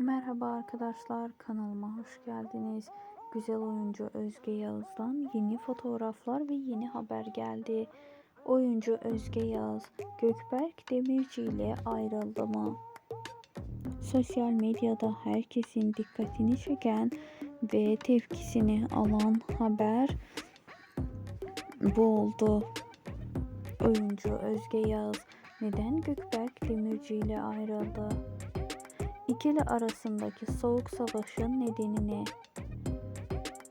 Merhaba arkadaşlar kanalıma hoş geldiniz. Güzel oyuncu Özge Yağız'dan yeni fotoğraflar ve yeni haber geldi. Oyuncu Özge Yağız Gökberk Demirci ile ayrıldı mı? Sosyal medyada herkesin dikkatini çeken ve tepkisini alan haber bu oldu. Oyuncu Özge Yağız neden Gökberk Demirci ile ayrıldı? İkili arasındaki soğuk savaşın nedenini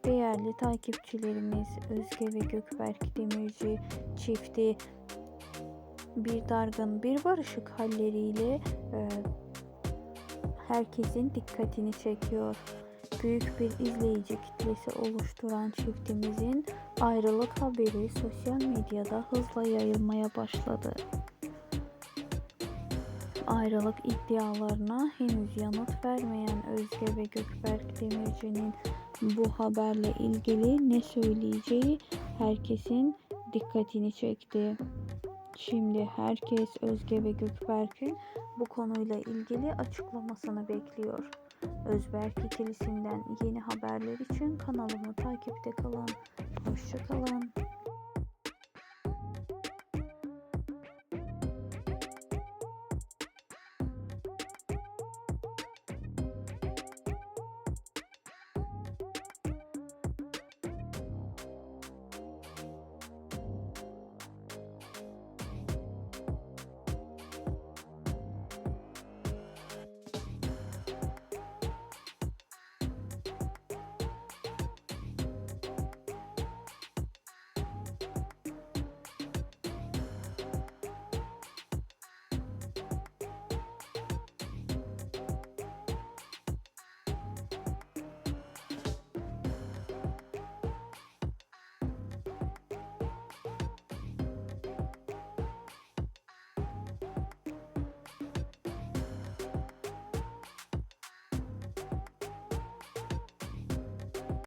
değerli takipçilerimiz Özge ve Gökberk Demirci çifti bir dargın bir barışık halleriyle e, herkesin dikkatini çekiyor. Büyük bir izleyici kitlesi oluşturan çiftimizin ayrılık haberi sosyal medyada hızla yayılmaya başladı ayrılık iddialarına henüz yanıt vermeyen Özge ve Gökberk Demirci'nin bu haberle ilgili ne söyleyeceği herkesin dikkatini çekti. Şimdi herkes Özge ve Gökberk'in bu konuyla ilgili açıklamasını bekliyor. Özberk ikilisinden yeni haberler için kanalımı takipte kalın. Hoşçakalın.